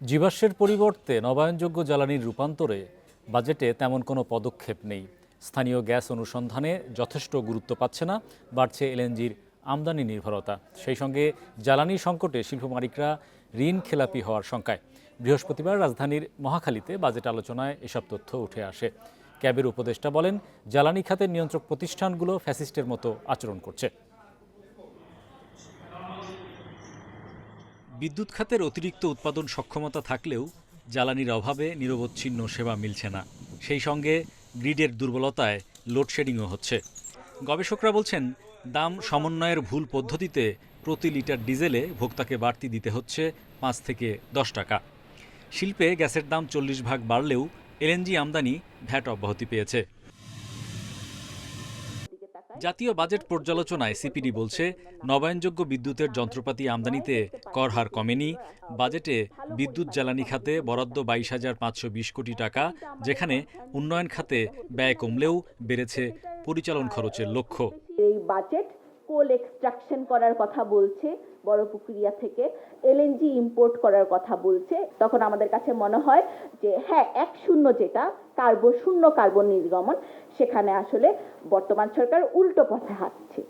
জীবাশ্মের পরিবর্তে নবায়নযোগ্য জ্বালানির রূপান্তরে বাজেটে তেমন কোনো পদক্ষেপ নেই। স্থানীয় গ্যাস অনুসন্ধানে যথেষ্ট গুরুত্ব পাচ্ছে না, বাড়ছে এলএনজির আমদানি নির্ভরতা। সেই সঙ্গে জ্বালানি সংকটে শিল্প মালিকরা ঋণ খেলাপি হওয়ার শঙ্কায়। বৃহস্পতিবার রাজধানীর মহাখালীতে বাজেট আলোচনায় এসব তথ্য উঠে আসে। ক্যাবের উপদেষ্টা বলেন, জ্বালানি খাতের নিয়ন্ত্রক প্রতিষ্ঠানগুলো ফ্যাসিস্টের মতো আচরণ করছে। বিদ্যুৎ খাতের অতিরিক্ত উৎপাদন সক্ষমতা থাকলেও জ্বালানির অভাবে নিরবচ্ছিন্ন সেবা মিলছে না। সেই সঙ্গে গ্রিডের দুর্বলতায় লোডশেডিংও হচ্ছে। গবেষকরা বলছেন, দাম সমন্বয়ের ভুল পদ্ধতিতে প্রতি লিটার ডিজেলে ভোক্তাকে বাড়তি দিতে হচ্ছে পাঁচ থেকে দশ টাকা। শিল্পে গ্যাসের দাম চল্লিশ ভাগ বাড়লেও এলএনজি আমদানি ভ্যাট অব্যাহতি পেয়েছে। জাতীয় বাজেট পর্যালোচনায় সিপিডি বলছে, নবায়নযোগ্য বিদ্যুতের যন্ত্রপাতি আমদানিতে কর হার কমেনি, বাজেটে বিদ্যুৎ জ্বালানি খাতে বরাদ্দ বাইশ হাজার পাঁচশো বিশ কোটি টাকা, যেখানে উন্নয়ন খাতে ব্যয় কমলেও বেড়েছে পরিচালন খরচের লক্ষ্য। এই বাজেট কোল এক্সট্রাকশন করার কথা বলছে, বড় পুকুরিয়া থেকে এলএনজি ইম্পোর্ট করার কথা বলছে। তখন আমাদের কাছে মনে হয় যে হ্যাঁ এক শূন্য যেটা, কার্বন শূন্য কার্বন নির্গমন, সেখানে আসলে বর্তমান সরকার উল্টো পথে হাঁটছে।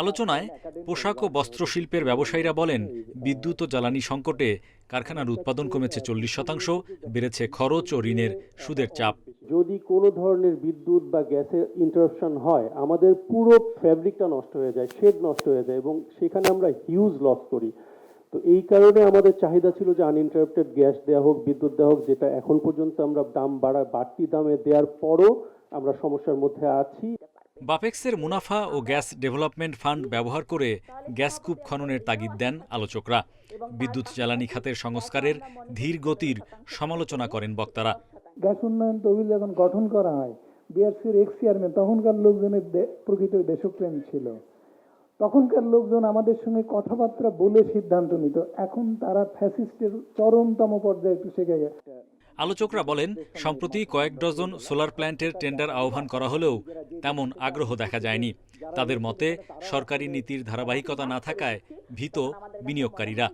আলোচনায় পোশাক ও বস্ত্রশিল্পের ব্যবসায়ীরা বলেন, বিদ্যুৎ ও জ্বালানি সংকটে কারখানার উৎপাদন কমেছে চল্লিশ শতাংশ, বেড়েছে খরচ ও ঋণের সুদের চাপ। যদি কোনো ধরনের বিদ্যুৎ বা গ্যাসের ইন্টারাপশন হয়, আমাদের পুরো ফ্যাব্রিকটা নষ্ট হয়ে যায় শেড নষ্ট হয়ে যায় এবং সেখানে আমরা হিউজ লস করি। তো এই কারণে আমাদের চাহিদা ছিল যে আনইন্টারাপ্টেড গ্যাস দেওয়া হোক, বিদ্যুৎ দেওয়া হোক, যেটা এখন পর্যন্ত আমরা দাম বাড়া বাড়তি দামে দেওয়ার পরও আমরা সমস্যার মধ্যে আছি। বাপেক্সের মুনাফা ও গ্যাস ডেভেলপমেন্ট ফান্ড ব্যবহার করে গ্যাস কূপ খননের তাগিদ দেন আলোচকরা। বিদ্যুৎ জ্বালানি খাতের সংস্কারের ধীর গতির সমালোচনা করেন বক্তারা। গ্যাস উন্নয়ন তহবিল যখন গঠন করা হয়, বিআরসির এক্স চেয়ারম্যান তখনকার লোকজনের প্রকৃত দেশপ্রেম ছিল। তখনকার লোকজন আমাদের সঙ্গে কথাবার্তা বলে সিদ্ধান্ত নিত। এখন তারা ফ্যাসিস্টের চরমতম পর্যায়ে পৌঁছে গেছে। আলোচকরা বলেন সম্প্রতি কয়েক ডজন সোলার প্ল্যান্টের টেন্ডার আহ্বান করা হলেও তেমন আগ্রহ দেখা যায়নি। তাদের মতে সরকারি নীতির ধারাবাহিকতা না থাকায় ভীত বিনিয়োগকারীরা।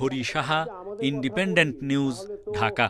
Hari Saha independent news Dhaka.